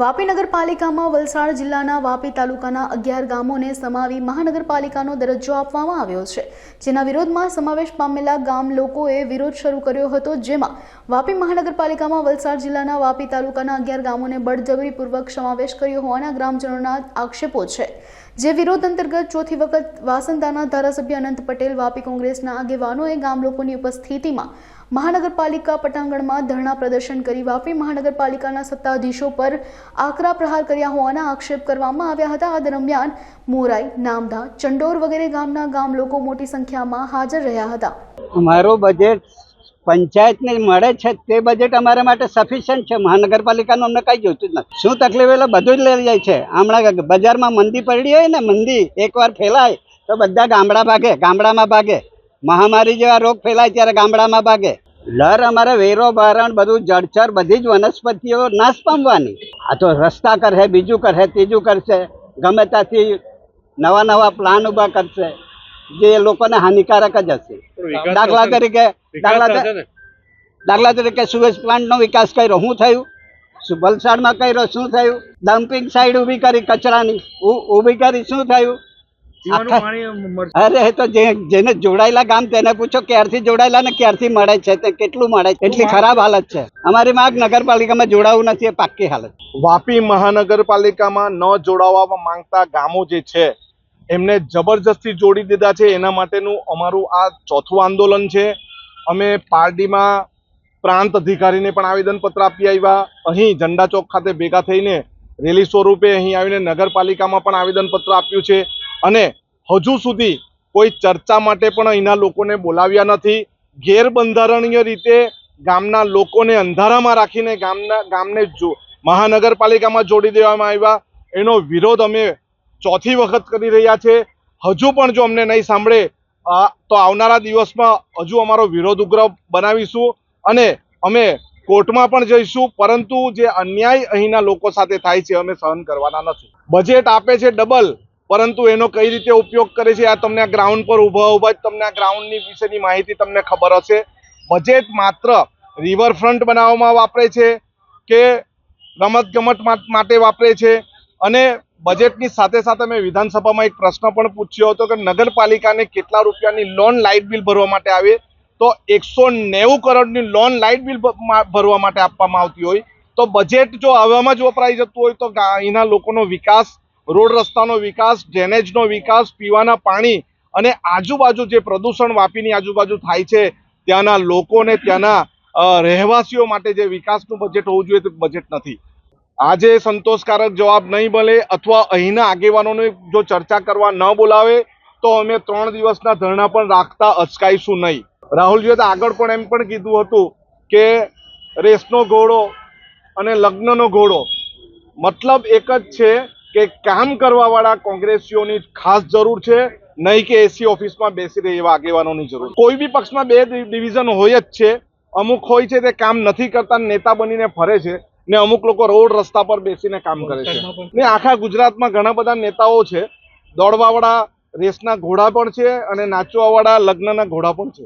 વાપી નગરપાલિકામાં વલસાડ જિલ્લાના વાપી તાલુકાના અગિયાર ગામોને સમાવી મહાનગરપાલિકાનો દરજ્જો આપવામાં આવ્યો છે. જેના વિરોધમાં સમાવેશ પામેલા ગામ લોકોએ વિરોધ શરૂ કર્યો હતો, જેમાં વાપી મહાનગરપાલિકામાં વલસાડ જિલ્લાના વાપી તાલુકાના અગિયાર ગામોને બળજબરીપૂર્વક સમાવેશ કર્યો હોવાના ગ્રામજનોના આક્ષેપો છે. જે વિરોધ અંતર્ગત ચોથી વખત વાસંદાના ધારાસભ્ય અનંત પટેલ વાપી કોંગ્રેસના આગેવાનોએ ગામ લોકોની ઉપસ્થિતિમાં મહાનગરપાલિકા પટાંગણમાં ધરણા પ્રદર્શન કરી વાપી મહાનગરપાલિકાના સત્તાધીશો પર આકરા પ્રહાર કર્યા હોવાના આક્ષેપ કરવામાં આવ્યા હતા. આ દરમિયાન મોરાઈ, નામધા, ચંડોર વગેરે ગામના ગામ લોકો મોટી સંખ્યામાં હાજર રહ્યા હતા. અમારો બજેટ પંચાયતને મળે છે તે બજેટ અમારા માટે સફિશિયન્ટ છે. મહાનગરપાલિકાનું અમને કાંઈ જોઈતું જ નથી. શું તકલીફ એટલે બધું જ લઈ જાય છે. હમણાં બજારમાં મંદી પડી હોય ને, મંદી એકવાર ફેલાય તો બધા ગામડા ભાગે, ગામડામાં ભાગે. મહામારી જેવા રોગ ફેલાય ત્યારે ગામડામાં ભાગે. લર અમારે વેરો બારણ બધું જળચર બધી જ વનસ્પતિઓ નાશ પામવાની. આ તો રસ્તા કરશે બીજું કરશે ત્રીજું કરશે. ગમે ત્યાંથી નવા નવા પ્લાન ઊભા કરશે. જે લોકોને હાનિકારક જ હશે. દાખલા તરીકે દાખલા તરીકે દાખલા તરીકે સુએજ પ્લાન્ટનો વિકાસ કર્યો. શું થયું? વલસાડમાં કર્યો શું થયું? ડમ્પિંગ સાઈડ ઊભી કરી કચરાની. ઊભી કરી શું થયું પીવાનું આખા- પાણી મળશે અરે એ તો જેને જોડાયેલા ગામ તેને પૂછો ક્યારથી જોડાયેલા ને ક્યારથી મળે છે તે કેટલું મળે છે? એટલી ખરાબ હાલત છે. અમારી માંગ નગરપાલિકામાં જોડાવું નથી એ પાક્કી હાલત વાપી મહાનગરપાલિકામાં ન જોડાવા માંગતા ગામો જે છે એમને જબરજસ્તી જોડી દીધા છે. એના માટેનું અમારું આ ચોથું આંદોલન છે. અમે પારડીમાં પ્રાંત અધિકારીને પણ આવેદનપત્ર આપી આવ્યા. અહીં ઝંડા ચોક ખાતે ભેગા થઈને રેલી સ્વરૂપે અહીં આવીને નગરપાલિકામાં પણ આવેદનપત્ર આપ્યું છે. અને હજુ સુધી કોઈ ચર્ચા માટે પણ અહીંના લોકોને બોલાવ્યા નથી. ગેરબંધારણીય રીતે ગામના લોકોને અંધારામાં રાખીને ગામના ગામને જો મહાનગરપાલિકામાં જોડી દેવામાં આવ્યા. એનો વિરોધ અમે ચોથી વખત કરી રહ્યા છે. હજુ પણ જો અમને નહીં સાંભળે તો આવનારા દિવસમાં હજુ અમારો વિરોધ ઉગ્ર બનાવીશું અને અમે કોર્ટમાં પણ જઈશું. પરંતુ જે અન્યાય અહીંના લોકો સાથે થાય છે, અમે સહન કરવાના નથી. બજેટ આપે છે ડબલ. પરંતુ એનો કઈ રીતે ઉપયોગ કરે છે, આ તમને ગ્રાઉન્ડ પર ઊભા ઊભા જ તમને ગ્રાઉન્ડની વિશેની માહિતી તમને ખબર હશે. બજેટ માત્ર રિવરફ્રન્ટ બનાવવામાં વાપરે છે કે રમતગમત માટે વાપરે છે? અને બજેટની સાથે સાથે મેં વિધાનસભામાં એક પ્રશ્ન પણ પૂછ્યો હતો કે નગરપાલિકાને કેટલા રૂપિયાની લોન લાઇટ બિલ ભરવા માટે આવે? તો એકસો નેવું કરોડની લોન લાઇટ બિલ ભરવા માટે આપવામાં આવતી હોય. તો બજેટ જો આવામાં જ વપરાઈ જતું હોય તો અહીંના લોકોનો વિકાસ રોડ રસ્તાનો વિકાસ, ડ્રેનેજનો વિકાસ, પીવાના પાણી અને આજુબાજુ જે પ્રદૂષણ વાપીની આજુબાજુ થાય છે, ત્યાંના લોકોને, ત્યાંના રહેવાસીઓ માટે જે વિકાસનું બજેટ હોવું જોઈએ તે બજેટ નથી. આજે સંતોષકારક જવાબ નહીં મળે અથવા અહીંના આગેવાનોને જો ચર્ચા કરવા ન બોલાવે, તો અમે ત્રણ દિવસના ધરણા પણ રાખતા અચકાઈશું નહીં. રાહુલજીએ તો આગળ પણ એમ પણ કીધું હતું કે રેસનો ઘોડો અને લગ્નનો ઘોડો. મતલબ એક જ છે કે કામ કરવાવાળા કોંગ્રેસીઓની ખાસ જરૂર છે, નહીં કે એસી ઓફિસમાં બેસી રહે એવા આગેવાનોની જરૂર. કોઈ બી પક્ષમાં બે ડિવિઝન હોય જ છે, અમુક હોય છે તે કામ નથી કરતા, નેતા બનીને ફરે છે, ને અમુક લોકો રોડ રસ્તા પર બેસીને કામ કરે છે. ને આખા ગુજરાતમાં ઘણા બધા નેતાઓ છે, દોડવાવાળા, રેસના ઘોડા પણ છે અને નાચવાવાળા, લગ્નના ઘોડા પણ છે.